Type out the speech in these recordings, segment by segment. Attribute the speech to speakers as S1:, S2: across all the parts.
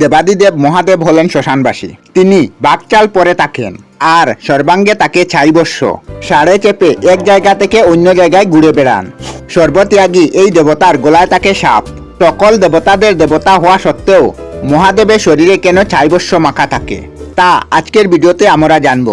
S1: দেবাদিদেব মহাদেব হলেন শ্মশানবাসী। তিনি বাকচাল পরে থাকেন, আর সর্বাঙ্গে তাকে ছাইবস্য। সাড়ে চেপে এক জায়গা থেকে অন্য জায়গায় ঘুরে বেড়ান। সর্বত্যাগী এই দেবতার গলায় তাকে সাপ। সকল দেবতাদের দেবতা হওয়া সত্ত্বেও মহাদেবের শরীরে কেন ছাইবস্য মাখা থাকে? তা আজকের ভিডিওতে আমরা জানব।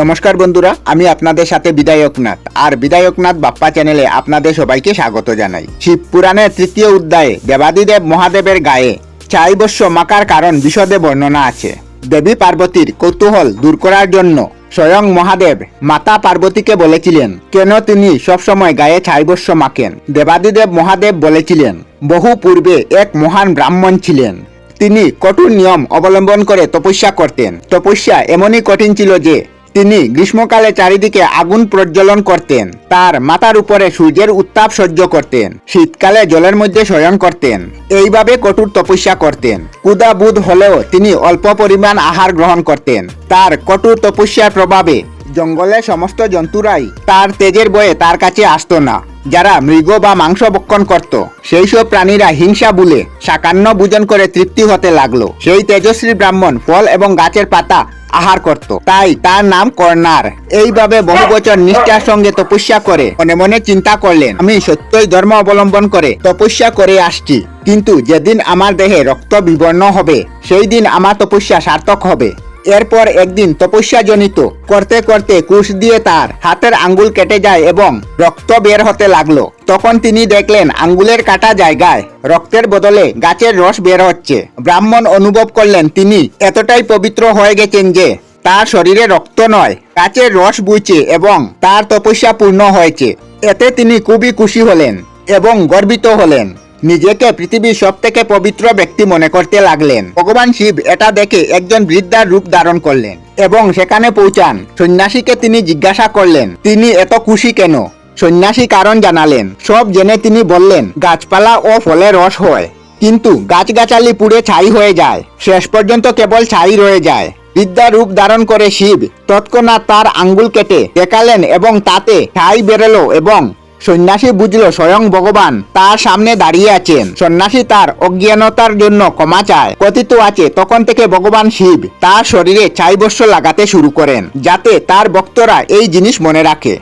S1: নমস্কার বন্ধুরা, আমি আপনাদের সাথে বিদায়কনাথ আর বিদায়কনাথ বাপ্পা চ্যানেলে আপনাদের সবাইকে স্বাগত জানাই। শিব পুরাণের তৃতীয় অধ্যায়ে দেবাদিদেব মহাদেবের গায়ে চাইবস্য মাকার কারণ বিশদে বর্ণনা আছে। দেবী পার্বতীর কৌতূহল দূর করার জন্য স্বয়ং মহাদেব মাতা পার্বতীকে বলেছিলেন, কেন তিনি সবসময় গায়ে ছাইবস্য মাখেন? দেবাদিদেব মহাদেব বলেছিলেন, বহু পূর্বে এক মহান ব্রাহ্মণ ছিলেন। তিনি কঠোর নিয়ম অবলম্বন করে তপস্যা করতেন। তপস্যা এমনই কঠিন ছিল যে তিনি গ্রীষ্মকালে চারিদিকে আগুন প্রজ্বলন করতেন। তার মাথার উপরে সূর্যের উত্তাপ সহ্য করতেন। শীতকালে জলের মধ্যে শয়ন করতেন। এইভাবে কঠোর তপস্যা করতেন। কুদাবুদ হলেও তিনি অল্প পরিমাণ আহার গ্রহণ করতেন। তার কঠোর তপস্যার প্রভাবে জঙ্গলে সমস্ত জন্তুরাই তার তেজের বয়ে তার কাছে আসতো না। যারা মৃগ বা মাংস ভক্ষণ করত সেই সব প্রাণীরা হিংসা বুলে সাকান্ন ভোজন করে তৃপ্তি হতে লাগল। সেই তেজস্বী ব্রাহ্মণ ফল এবং গাছের পাতা আহার করত। তাই তার নাম কর্নার এইভাবে বহু বছর নিষ্ঠার সঙ্গে তপস্যা করে, মনে মনে চিন্তা করলেন, আমি সত্যই ধর্ম অবলম্বন করে তপস্যা করে আসছি। কিন্তু যেদিন আমার দেহে রক্ত বিবর্ণ হবে সেই দিন আমার তপস্যা সার্থক হবে। এরপর একদিন তপস্যা জনিত করতে করতে কুশ দিয়ে তার হাতের আঙ্গুল কেটে যায় এবং রক্ত বের হতে লাগল। তখন তিনি দেখলেন আঙ্গুলের কাটা জায়গায় রক্তের বদলে গাছের রস বের হচ্ছে। ব্রাহ্মণ অনুভব করলেন তিনি এতটাই পবিত্র হয়ে গেছেন যে তার শরীরে রক্ত নয়, গাছের রস বুঝছে এবং তার তপস্যা পূর্ণ হয়েছে। এতে তিনি খুবই খুশি হলেন এবং গর্বিত হলেন। নিজেকে পৃথিবীর সব থেকে পবিত্র ব্যক্তি মনে করতে লাগলেন। ভগবান শিব এটা দেখে একজন বৃদ্ধার রূপ ধারণ করলেন এবং সেখানে পৌঁছান। সন্ন্যাসীকে তিনি জিজ্ঞাসা করলেন, তিনি এত খুশি কেন? সন্ন্যাসী কারণ জানালেন, সব জেনে তিনি বললেন, গাছপালা ও ফলে রস হয়, কিন্তু গাছগাছালি পুড়ে ছাই হয়ে যায়, শেষ পর্যন্ত কেবল ছাই রয়ে যায়। বিদ্যা রূপ ধারণ করে শিব তৎক্ষণাৎ তার আঙ্গুল কেটে দেখালেন এবং তাতে ছাই বেরোলো এবং সন্ন্যাসী বুঝলো স্বয়ং ভগবান তার সামনে দাঁড়িয়ে আছেন। সন্ন্যাসী তার অজ্ঞানতার জন্য ক্ষমা চায়। কথিত আছে, তখন থেকে ভগবান শিব তার শরীরে ছাইবস্য লাগাতে শুরু করেন, যাতে তার ভক্তরা এই জিনিস মনে রাখে।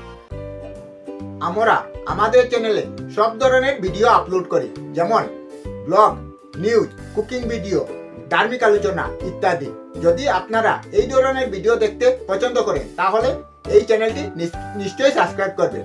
S1: আমরা আমাদের চ্যানেলে সব ধরনের ভিডিও আপলোড করি, যেমন ব্লগ নিউজ কুকিং ভিডিও ধার্মিক আলোচনা ইত্যাদি। যদি আপনারা এই ধরনের ভিডিও দেখতে পছন্দ করেন, তাহলে এই চ্যানেলটি নিশ্চয়ই সাবস্ক্রাইব করবেন।